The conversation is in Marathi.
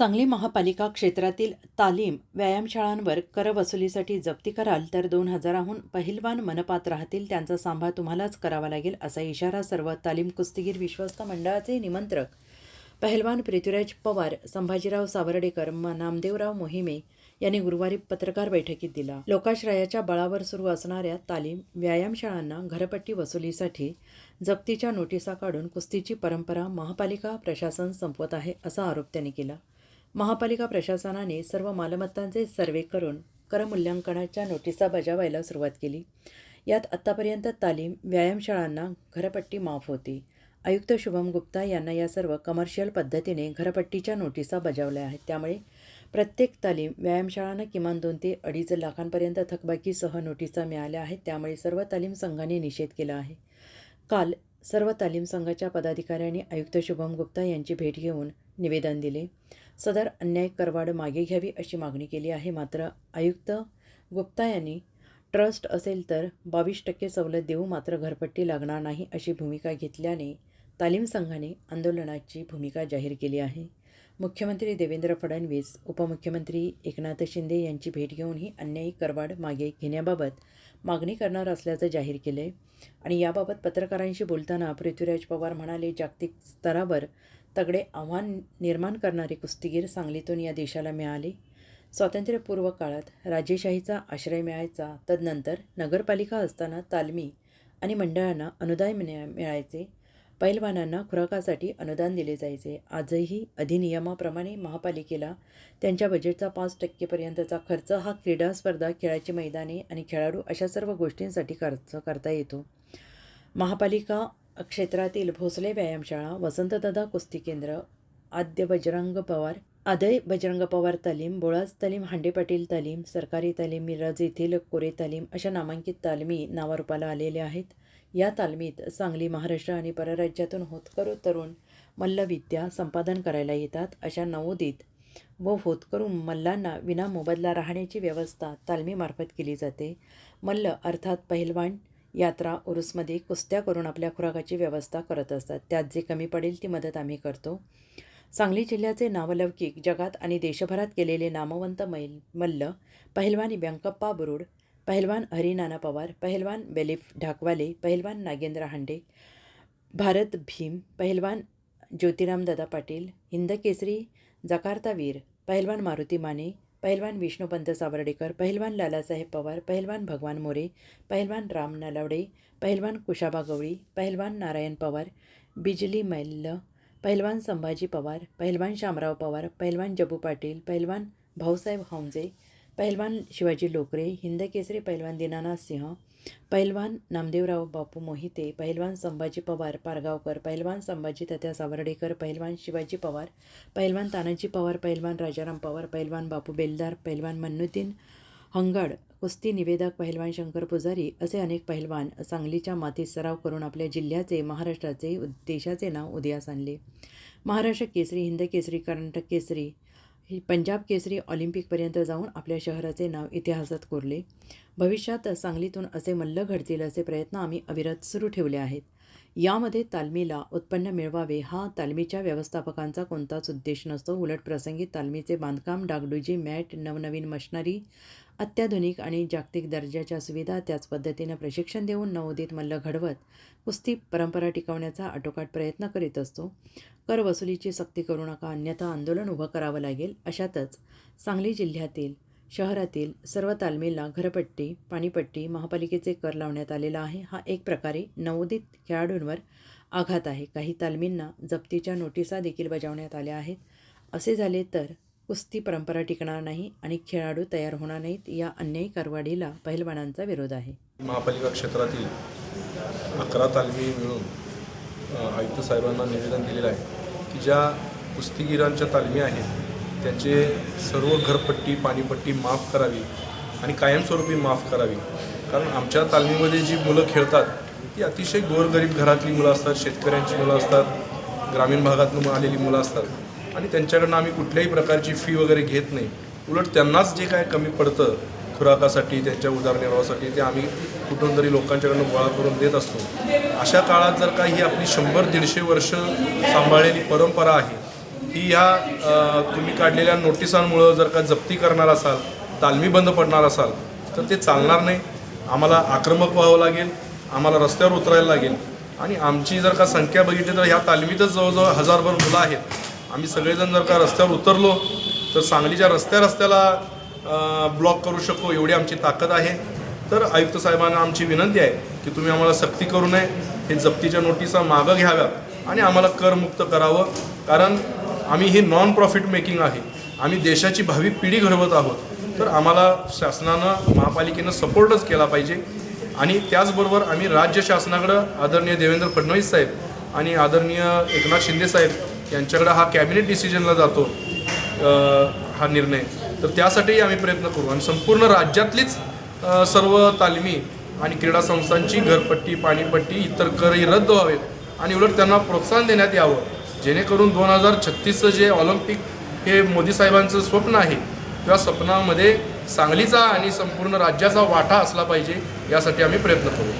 सांगली महापालिका क्षेत्रातील तालीम व्यायामशाळांवर कर वसुलीसाठी जप्ती कराल तर दोन हजाराहून पहिलवान मनपात राहतील त्यांचा सांभाळ तुम्हालाच करावा लागेल असा इशारा सर्व तालीम कुस्तीगीर विश्वस्त मंडळाचे निमंत्रक पहिलवान पृथ्वीराज पवार संभाजीराव सावर्डेकर म नामदेवराव मोहिमे यांनी गुरुवारी पत्रकार बैठकीत दिला. लोकाश्रयाच्या बळावर सुरू असणाऱ्या तालीम व्यायामशाळांना घरपट्टी वसुलीसाठी जप्तीच्या नोटिसा काढून कुस्तीची परंपरा महापालिका प्रशासन संपवत आहे असा आरोप त्यांनी केला. महापालिका प्रशासनाने सर्व मालमत्तांचे सर्वे करून करमूल्यांकनाच्या नोटिसा बजावायला सुरुवात केली. यात आत्तापर्यंत तालीम व्यायामशाळांना घरपट्टी माफ होती. आयुक्त शुभम गुप्ता यांना या सर्व कमर्शियल पद्धतीने घरपट्टीच्या नोटिसा बजावल्या आहेत. त्यामुळे प्रत्येक तालीम व्यायामशाळांना किमान दोन ते अडीच लाखांपर्यंत थकबाकीसह नोटिसा मिळाल्या आहेत. त्यामुळे सर्व तालीम संघांनी निषेध केला आहे. काल सर्व तालीम संघाच्या पदाधिकाऱ्यांनी आयुक्त शुभम गुप्ता यांची भेट घेऊन निवेदन दिले. सदर अन्याय करवाड मागे घ्यावी अशी मागणी केली आहे. मात्र आयुक्त गुप्ता यांनी ट्रस्ट असेल तर बावीस टक्के सवलत देऊ मात्र घरपट्टी लागणार नाही अशी भूमिका घेतल्याने तालीम संघाने आंदोलनाची भूमिका जाहीर केली आहे. मुख्यमंत्री देवेंद्र फडणवीस उपमुख्यमंत्री एकनाथ शिंदे यांची भेट घेऊन ही अन्यायी करवाढ मागे घेण्याबाबत मागणी करणार असल्याचं जाहीर केलं आहे आणि याबाबत पत्रकारांशी बोलताना पृथ्वीराज पवार म्हणाले जागतिक स्तरावर तगडे आव्हान निर्माण करणारे कुस्तीगीर सांगलीतून या देशाला मिळाले. स्वातंत्र्यपूर्व काळात राजेशाहीचा आश्रय मिळायचा तदनंतर नगरपालिका असताना तालमी आणि मंडळांना अनुदान मिळा मिळायचे. पैलवानांना खुराकासाठी अनुदान दिले जायचे. आजही अधिनियमाप्रमाणे महापालिकेला त्यांच्या बजेटचा पाच टक्केपर्यंतचा खर्च हा क्रीडा स्पर्धा खेळाची मैदाने आणि खेळाडू अशा सर्व गोष्टींसाठी खर्च करता येतो. महापालिका क्षेत्रातील भोसले व्यायामशाळा वसंतदादा कुस्ती केंद्र आद्य बजरंग पवार आदय बजरंग पवार तालीम बोळाज तालीम हांडे पाटील तालीम सरकारी तालीम मिरज येथील कोरे तालीम अशा नामांकित तालमी नावारूपाला आलेल्या आहेत. या तालमीत सांगली महाराष्ट्र आणि परराज्यातून होतकरू तरुण मल्लविद्या संपादन करायला येतात. अशा नवोदित व होतकरू मल्लांना विना मोबदला राहण्याची व्यवस्था तालमीमार्फत केली जाते. मल्ल अर्थात पहिलवान यात्रा उरुसमध्ये कुस्त्या करून आपल्या खुराकाची व्यवस्था करत असतात. त्यात जे कमी पडेल ती मदत आम्ही करतो. सांगली जिल्ह्याचे नावलौकिक जगात आणि देशभरात केलेले नामवंत मैल मल्ल पहिलवान व्यंकप्पा बुरुड पहिलवान हरिनाना पवार पहिलवान बेलिफ ढाकवाले पहिलवान नागेंद्र हांडे भारत भीम पहिलवान ज्योतिरामदादा पाटील हिंदकेसरी जकार्तावीर पहिलवान मारुती माने पहिलवान विष्णुपंत सावर्डेकर पहिलवान लालासाहेब पवार पहिलवान भगवान मोरे पहिलवान राम नलावडे पहिलवान कुशाबा गवळी पहिलवान नारायण पवार बिजली मैल्ल पहिलवान संभाजी पवार पहिलवान शामराव पवार पहिलवान जबू पाटील पहिलवान भाऊसाहेब हौंजे पहिलवान शिवाजी लोकरे हिंदकेसरी पहिलवान दीनानाथ सिंह पहिलवान नामदेवराव बापू मोहिते पहिलवान संभाजी पवार पारगावकर पहिलवान संभाजी तथ्या सावर्डेकर पहिलवान शिवाजी पवार पहिलवान तानाजी पवार पहिलवान राजाराम पवार पहिलवान बापू बेलदार पहिलवान मन्नुद्दीन हंगाड कुस्ती निवेदक पहिलवान शंकर पुजारी असे अनेक पहिलवान सांगलीच्या मातीत सराव करून आपल्या जिल्ह्याचे महाराष्ट्राचे देशाचे नाव उदयास आणले. महाराष्ट्र केसरी हिंद केसरी कर्नाटक केसरी ही पंजाब केसरी ऑलिम्पिकपर्यंत जाऊन आपल्या शहराचे नाव इतिहासात कोरले. भविष्यात सांगलीतून असे मल्ल घडतील असे प्रयत्न आम्ही अविरत सुरू ठेवले आहेत. यामध्ये तालमीला उत्पन्न मिळवावे. हा तालमीच्या व्यवस्थापकांचा कोणताच उद्देश नसतो. उलट प्रसंगी तालमीचे बांधकाम डागडुजी मॅट नवनवीन मशनरी अत्याधुनिक आणि जागतिक दर्जाच्या सुविधा त्याच पद्धतीनं प्रशिक्षण देऊन नवोदित मल्ल घडवत कुस्ती परंपरा टिकवण्याचा आटोकाट प्रयत्न करीत असतो. कर वसुलीची सक्ती करू नका अन्यथा आंदोलन उभं करावं लागेल अशातच सांगली जिल्ह्यातील शहरातील सर्व तालमीला घरपट्टी पाणीपट्टी महापालिकेचे कर लावण्यात आलेला आहे. हा एक प्रकारे नवोदित खेळाडूंवर आघात आहे. काही तालमींना जप्तीच्या नोटिसा देखील बजावण्यात आल्या आहेत. असे झाले तर कुस्ती परंपरा टिकणार नाही आणि खेळाडू तयार होणार नाहीत या अन्यायी कारवाडीला पहिलवानांचा विरोध आहे. महापालिका क्षेत्रातील अकरा तालमी मिळून आयुक्त साहेबांना निवेदन दिलेलं आहे की ज्या कुस्तीगिरांच्या तालमी आहेत त्याचे सर्व घरपट्टी पाणीपट्टी माफ करावी आणि कायमस्वरूपी माफ करावी. कारण आमच्या तालमीमध्ये जी मुलं खेळतात ती अतिशय गोरगरीब घरातली मुलं असतात शेतकऱ्यांची मुलं असतात ग्रामीण भागातून आलेली मुलं असतात. आणि त्यांच्याकडनं आम्ही कुठल्याही प्रकारची फी वगैरे घेत नाही. उलट त्यांनाच जे काय कमी पडतं खुराकासाठी त्यांच्या उदरनिर्वाहासाठी ते आम्ही कुठून तरी लोकांच्याकडनं गोळा करून देत असतो. अशा काळात जर का ही आपली शंभर दीडशे वर्ष सांभाळलेली परंपरा आहे ही ह्या तुम्ही काढलेल्या नोटिसांमुळं जर का जप्ती करणार असाल तालमी बंद पडणार असाल तर ते चालणार नाही. आम्हाला आक्रमक व्हावं लागेल आम्हाला रस्त्यावर उतरायला लागेल. आणि आमची जर का संख्या बघितली तर ह्या तालमीतच जवळजवळ हजारभर मुलं आहेत. आम्ही सगळेजण जर का रस्त्यावर उतरलो तर सांगलीच्या रस्त्या रस्त्याला ब्लॉक करू शकतो एवढी आमची ताकद आहे. तर आयुक्त साहेबांना आमची विनंती आहे की तुम्ही आम्हाला सक्ती करू नये. हे जप्तीच्या नोटिसा मागं घ्याव्यात आणि आम्हाला करमुक्त करावं. कारण आम्ही हे नॉन प्रॉफिट मेकिंग आहे. आम्ही देशाची भावी पिढी घडवत आहोत. तर आम्हाला शासनानं महापालिकेनं सपोर्टच केला पाहिजे. आणि त्याचबरोबर आम्ही राज्य शासनाकडं आदरणीय देवेंद्र फडणवीस साहेब आणि आदरणीय एकनाथ शिंदे साहेब यांच्याकडं हा कॅबिनेट डिसिजनला जातो. हा निर्णय. तर त्यासाठीही आम्ही प्रयत्न करू. आणि संपूर्ण राज्यातलीच सर्व तालमी आणि क्रीडा संस्थांची घरपट्टी पाणीपट्टी इतर करही रद्द व्हावेत. आणि उलट त्यांना प्रोत्साहन देण्यात यावं. जेणेकरून दोन हजार छत्तीसचं जे ऑलिम्पिक हे मोदी साहेबांचं स्वप्न आहे त्या स्वप्नामध्ये सांगलीचा आणि संपूर्ण राज्याचा वाटा असला पाहिजे यासाठी आम्ही प्रयत्न करू.